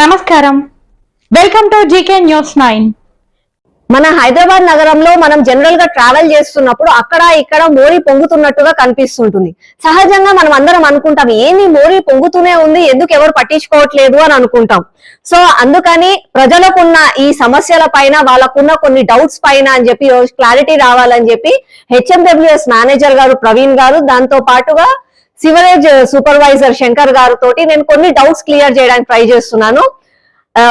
నమస్కారం. Welcome to GK news nine మన హైదరాబాద్ నగరంలో మనం జనరల్గా ట్రావెల్ చేస్తున్నప్పుడు అక్కడ ఇక్కడ మోరీ పొంగుతున్నట్టుగా కనిపిస్తుంటుంది. సహజంగా మనం అందరం అనుకుంటాం ఏంది మోరీ పొంగుతూనే ఉంది? ఎందుకు ఎవరు పట్టించుకోవట్లేదు? అని అనుకుంటాం. సో అందుకని ప్రజలకున్న ఈ సమస్యల పైన వాళ్ళకున్న కొన్ని డౌట్స్ పైన అని చెప్పి క్లారిటీ రావాలని చెప్పి హెచ్ఎండబ్ల్యూఎస్ మేనేజర్ గారు ప్రవీణ్ గారు దాంతో పాటుగా సివరేజ్ సూపర్వైజర్ శంకర్ గారు తోటి నేను కొన్ని డౌట్స్ క్లియర్ చేయడానికి ట్రై చేస్తున్నాను.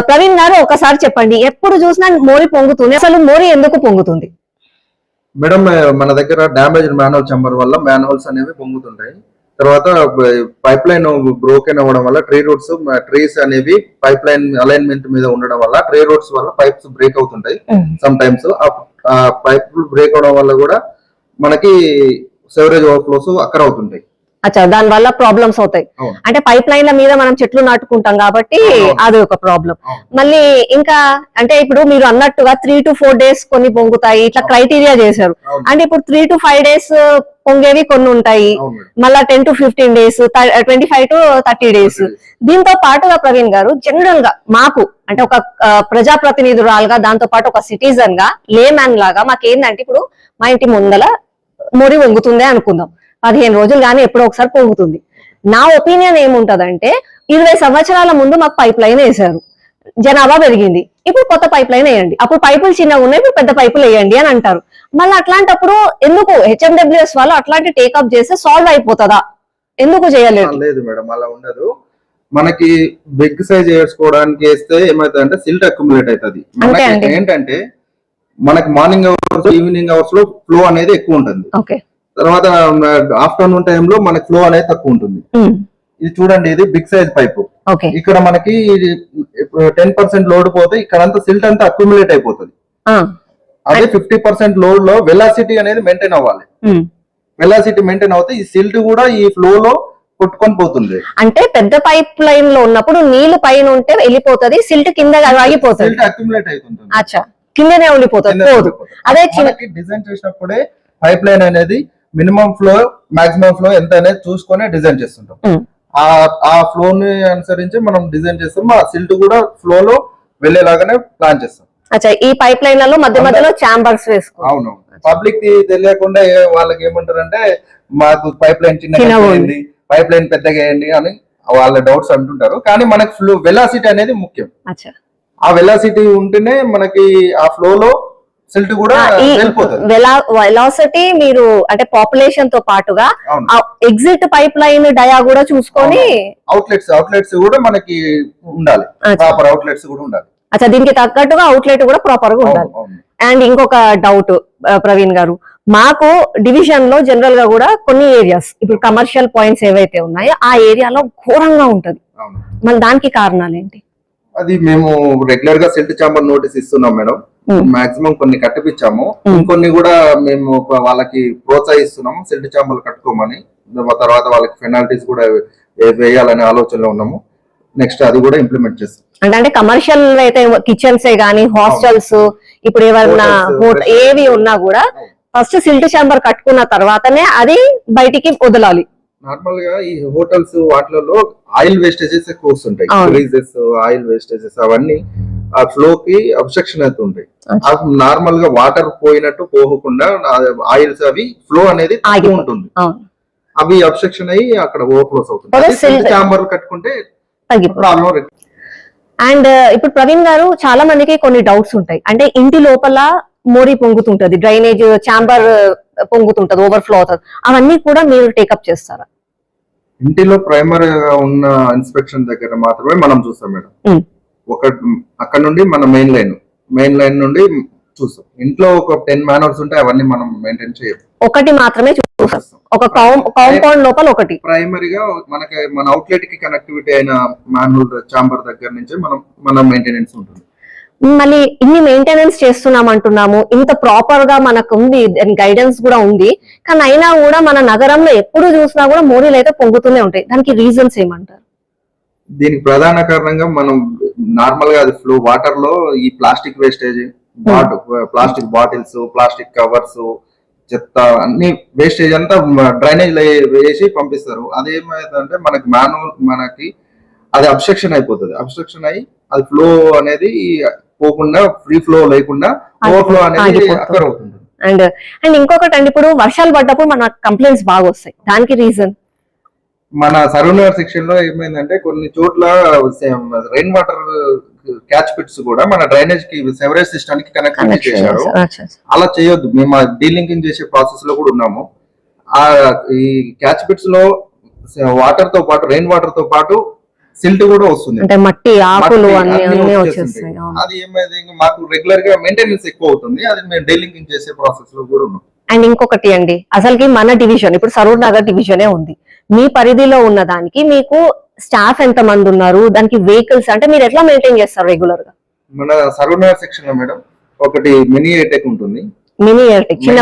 ప్రవీణ్ గారు ఒకసారి చెప్పండి ఎప్పుడు చూసినా మోరి పొంగుతుంది. అసలు మోరి ఎందుకు పొంగుతుంది? మేడం మన దగ్గర డ్యామేజ్ మ్యాన్హోల్ చంబర్ వల్ల మ్యాన్హోల్స్ అనేవి పొంగుతుంటాయి. తర్వాత పైప్ లైన్ బ్రోకెన్ అవ్వడం వల్ల ట్రీ రూట్స్ ట్రీస్ అనేవి పైప్ లైన్ అలైన్మెంట్ మీద ఉండడం వల్ల ట్రీ రూట్స్ వల్ల పైప్స్ బ్రేక్ అవుతుంటాయి సమ్ టైమ్స్ ఆ పైప్ బ్రేక్ అవడం వల్ల కూడా మనకి సెవరేజ్ ఓవర్ఫ్లోస్ అక్కర అవుతుంటాయి అచ్చా దాని వల్ల ప్రాబ్లమ్స్ అవుతాయి. అంటే పైప్ లైన్ల మీద మనం చెట్లు నాటుకుంటాం కాబట్టి. అది ఒక ప్రాబ్లం. మళ్ళీ ఇంకా అంటే ఇప్పుడు మీరు అన్నట్టుగా త్రీ టు ఫోర్ డేస్ కొన్ని పొంగుతాయి ఇట్లా క్రైటీరియా చేశారు. అంటే ఇప్పుడు త్రీ టు ఫైవ్ డేస్ పొంగేవి కొన్ని ఉంటాయి. మళ్ళా ten to fifteen days twenty five to thirty days 30 days. దీంతో పాటుగా ప్రవీణ్ గారు జనరల్గా మాకు అంటే ఒక ఆ, ప్రజాప్రతినిధురాలుగా దాంతో పాటు ఒక సిటిజన్గా లేమ్యాన్ లాగా మాకేందంటే ఇప్పుడు మా ఇంటి ముందల మొరి వంగుతుందే అనుకుందాం పదిహేను రోజులు కానీ ఎప్పుడో ఒకసారి పొంగుతుంది. నా ఒపీనియన్ ఏముంటదంటే ఇరవై సంవత్సరాల ముందు మాకు పైప్ లైన్ వేశారు. జనాభా పెరిగింది. ఇప్పుడు కొత్త పైప్ లైన్ వేయండి. అప్పుడు పైపులు చిన్నగా ఉన్నాయి ఇప్పుడు పెద్ద పైపులు వేయండి అని అంటారు. మళ్ళీ అట్లాంటప్పుడు ఎందుకు హెచ్ఎండబ్ల్యూఎస్ వాళ్ళు అట్లాంటి టేకప్ చేస్తే సాల్వ్ అయిపోతుందా? ఎందుకు చేయలేదు? లేదు మేడం అలా ఉండదు. మనకి బిగ్ సైజ్ వేసుకోవడానికి వేస్తే ఏమైతుందంటే సిల్ట్ అక్యుములేట్ అవుతుంది. మనకి. ఏంటంటే మనకి మార్నింగ్ అవర్స్ ఈవినింగ్ అవర్స్లో ఫ్లో అనేది ఎక్కువ ఉంటుంది. ఓకే. తర్వాత ఆఫ్టర్నూన్ టైంలో మనకి ఫ్లో అనేది తక్కువ ఉంటుంది. ఇది చూడండి ఇది బిగ్ సైజ్ పైపు. ఇక్కడ మనకి టెన్ పర్సెంట్ లోడ్ పోతే ఇక్కడంతా సిల్ట్ అంతా అక్యుములేట్ అయిపోతుంది. అదే ఫిఫ్టీ పర్సెంట్ లోడ్లో వెలాసిటీ అనేది మెయింటైన్ అవ్వాలి. వెలాసిటీ మెయింటైన్ అవుతే ఈ సిల్ట్ కూడా ఈ ఫ్లో లో కొట్టుకొని పోతుంది. అంటే పెద్ద పైప్ లైన్లో ఉన్నప్పుడు నీళ్ళు పైన ఉంటే వెళ్ళిపోతది సిల్ట్ కింద ఆగిపోతుంది. సిల్ట్ అక్యుములేట్ అవుతుంటుంది అచ్చా. కిందనే ఉండిపోతుంది అదే డిజైన్ చేసినప్పుడే పైప్ లైన్ అనేది మినిమం ఫ్లో మాక్సిమం ఫ్లో ఎంత అనేది చూసుకొని డిజైన్ చేస్తుంటాం. ఆ ఆ ఫ్లో ని అనుసరించి మనం డిజైన్ చేస్తాం. ఆ సిల్ట్ కూడా ఫ్లో లో వెళ్ళేలాగానే ప్లాన్ చేస్తాం. అచ్చా ఈ పైప్ లైన్లలో మధ్య మధ్యలో చాంబర్స్ వేసుకో. అవును. పబ్లిక్కి తెలియకుండా వాళ్ళకి ఏమంటారంటే మాకు పైప్ లైన్. వేయండి పైప్ లైన్ పెద్దగా వేయండి అని వాళ్ళ డౌట్స్ అంటుంటారు. కానీ మనకి ఫ్లో వెలాసిటీ అనేది ముఖ్యం. ఆ వెలాసిటీ ఉంటేనే మనకి ఆ ఫ్లో లో వెలాసిటీ మీరు అంటే పాపులేషన్తో పాటుగా ఎగ్జిట్ పైప్ లైన్ డయా కూడా చూసుకొని అవుట్లెట్స్ అవుట్లెట్స్ కూడా మనకి ఉండాలి. ప్రాపర్ అవుట్లెట్స్ కూడా ఉండాలి. అచ్చా దీనికి తగ్గట్టుగా అవుట్లెట్ కూడా ప్రాపర్గా ఉండాలి. అండ్ ఇంకొక డౌట్ ప్రవీణ్ గారు మాకు డివిజన్లో జనరల్గా కూడా కొన్ని ఏరియాస్ ఇప్పుడు కమర్షియల్ పాయింట్స్ ఏవైతే ఉన్నాయో ఆ ఏరియాలో ఘోరంగా ఉంటది. మళ్ళీ దానికి కారణాలు ఏంటి? అది మేము రెగ్యులర్గా silt chamber notice madam maximum. Maximum కొన్ని కట్టిపించాము. ఇంకొన్ని కూడా మేము వాళ్ళకి ప్రోత్సహిస్తున్నాము. సిల్ట్ చాంబర్లు కట్టుకోమని. తర్వాత వాళ్ళకి పెనాల్టీస్ కూడా వేయాలనే ఆలోచనలో ఉన్నాము. నెక్స్ట్ అది కూడా ఇంప్లిమెంట్ చేస్తాం. అంటే కమర్షియల్ అయితే కిచెన్స్ గానీ హాస్టల్స్ ఇప్పుడు హోట- ఏవి ఉన్నా కూడా ఫస్ట్ సిల్ట్ చాంబర్ కట్టుకున్న తర్వాతనే అది బయటికి వదలాలి. నార్మల్గా ఈ హోటల్స్ వాటిలలో ఆయిల్ వేస్టేజెస్ ఎక్కువ వస్తుంటాయి. ఆయిల్ వేస్టేజెస్ అవన్నీ ఆ ఫ్లో కి అబ్స్ట్రక్షన్ అవుతుంటాయి. అచ్చా. నార్మల్గా వాటర్ పోయినట్టు పోకుండా ఆయిల్స్ అవి ఫ్లో అనేది. ఉంటుంది. అవి అబ్స్ట్రక్షన్ అయ్యి అక్కడ ఓవర్ఫ్లోస్ అవుతుంది. చాంబర్ కట్టుకుంటే ప్రాబ్లం అండ్ ఇప్పుడు ప్రవీణ్ గారు చాలా మందికి కొన్ని డౌట్స్ ఉంటాయి. అంటే ఇంటి లోపల మోరీ పొంగుతుంటది డ్రైనేజ్ చాంబర్ పొంగుతుంటది ఓవర్ఫ్లో అవుతుంది. అవన్నీ కూడా మీరు టేకప్ చేస్తారా? ఇంటిలో ప్రైమరీ గా ఉన్న ఇన్స్పెక్షన్ దగ్గర మాత్రమే మనం చూస్తాం మేడం. ఒక అక్కడ నుండి మన మెయిన్ లైన్ మెయిన్ లైన్ నుండి చూస్తాం. ఇంట్లో ఒక టెన్ మ్యానర్స్ ఉంటే అవన్నీ మనం మెయింటైన్ చేయం ఒకటి మాత్రమే చూస్తారు ఒక కాంపౌండ్ లోపల ఒకటి. ప్రైమరీగా మనకి మన అవుట్లెట్కి కనెక్టివిటీ అయిన మాన్యువల్ చాంబర్ దగ్గర నుంచి మనం మన మెయింటెనెన్స్ ఉంటుంది. మళ్ళీ ఇన్ని మెయింటెనెన్స్ చేస్తున్నాం అంటున్నాము. ఇంత ప్రాపర్గా మనకు ఉంది గైడెన్స్ కూడా ఉంది. కానీ అయినా కూడా మన నగరంలో ఎప్పుడు చూసినా కూడా మోరీలు అయితే పొంగుతూనే ఉంటాయి. దానికి రీజన్స్ ఏమంటారు? దీనికి ప్రధాన కారణంగా మనం నార్మల్గా అది ఫ్లో వాటర్లో ఈ plastic wastage plastic bottles plastic covers చెత్త అన్ని వేస్టేజ్ అంతా డ్రైనేజ్ వేసి పంపిస్తారు. అదేమైందంటే మనకి మాన్యువల్ మనకి అది అబ్స్ట్రక్షన్ అయిపోతుంది. అబ్స్ట్రక్షన్ అయ్యి అది ఫ్లో అనేది పోకుండా ఫ్రీ ఫ్లో లేకుండా ఓవర్ఫ్లో అనేది. అక్కర్ అవుతుంది. అండ్ అండ్ ఇంకొకటి అండి ఇప్పుడు వర్షాలు పడ్డప్పుడు మన కంప్లైంట్స్ బాగా వస్తాయి దానికి రీజన్ మన సరౌండర్ సెక్షన్లో ఏమైందంటే కొన్ని చోట్ల రెయిన్ వాటర్ క్యాచ్ పిట్స్ కూడా మన డ్రైనేజ్కి సెవరేజ్ సిస్టమ్కి కనెక్ట్ చేశారు. అలా చేయొద్దు. మేము డీలింకింగ్ చేసే ప్రాసెస్లో కూడా ఉన్నాము. ఆ ఈ క్యాచ్ పిట్స్లో వాటర్తో పాటు రెయిన్ వాటర్తో పాటు సిల్ట్ కూడా వస్తుంది. అంటే మట్టి ఆకులు అన్ని. వచ్చేస్తాయి. అది ఏమైంది? మాకు రెగ్యులర్గా మెయింటెనెన్స్ ఎక్కువ అవుతుంది. అది మేము డీలింకింగ్ చేసే ప్రాసెస్లో కూడా ఉన్నాం. అండ్ ఇంకొకటి అండి అసలుకి మన డివిజన్ ఇప్పుడు సరూర్ నగర్ డివిజనే ఉంది. మీ పరిధిలో ఉన్న దానికి మీకు స్టాఫ్ ఎంత మంది ఉన్నారు? దానికి వెహికల్స్ అంటే మీరు ఎట్లా మెయింటైన్ చేస్తారు రెగ్యులర్గా మన సర్వనగర్ సెక్షన్లో మేడం ఒకటి మినీ ఎటెక్ ఉంటుంది. మినీ ఎలక్ట్రిక్ చిన్న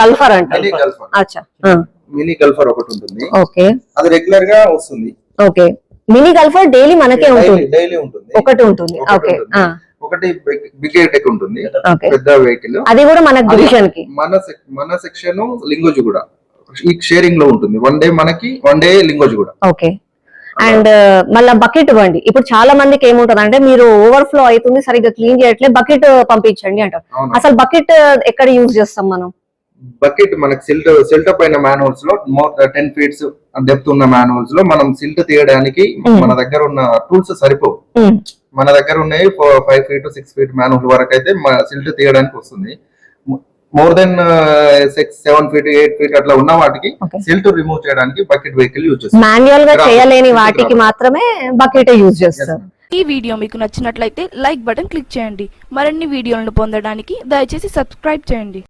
గల్ఫర్ అంటే. అచ్చా. మినీ గల్ఫర్ ఒకటి ఉంటుంది. ఓకే. అది రెగ్యులర్గా వస్తుంది. ఓకే. మినీ గల్ఫర్ డైలీ మనకే ఉంటుంది. డైలీ ఉంటుంది. ఒకటి ఉంటుంది. ఓకే. ఒకటి బిగ్ ఎటెక్ ఉంటుంది. పెద్ద వెహికల్ అది కూడా మన డివిజన్కి. మన మన సెక్షన్ లింగోజ్ కూడా. ఈ షేరింగ్లో ఉంటుంది. వన్ డే మనకి వన్ డే లింగోజ్ కూడా. ఓకే. అండ్ మళ్ళీ బకెట్ ఇవ్వండి. ఇప్పుడు చాలా మందికి ఏముంటది అంటే మీరు ఓవర్ఫ్లో అవుతుంది సరిగ్గా క్లీన్ చేయట్లేదు బకెట్ పంపించండి అంటారు. అసలు బకెట్ ఎక్కడ యూజ్ చేస్తాం మనం? బకెట్ మనకి సిల్ట్ సిల్ట్ పైన మాన్హోల్స్లో మోర్ టెన్ ఫీట్స్ డెప్త్ ఉన్న మాన్హోల్స్లో మనం సిల్ట్ తీయడానికి. మన దగ్గర ఉన్న టూల్స్ సరిపోవు. మన దగ్గర ఉన్నాయి five feet six feet manhole వరకు అయితే సిల్ట్ తీయడానికి వస్తుంది. More than six seven feet eight feet అట్లా ఉన్న వాటికి. సిల్ట్ రిమూవ్ చేయడానికి బకెట్ వెహికల్ యూజ్ చేస్తాం మాన్యువల్గా. చేయలేని. వాటికి మాత్రమే బకెట్ యూజ్ చేస్తారు ఈ వీడియో మీకు నచ్చినట్లయితే లైక్ బటన్ క్లిక్ చేయండి మరిన్ని వీడియోలను పొందడానికి దయచేసి సబ్స్క్రైబ్ చేయండి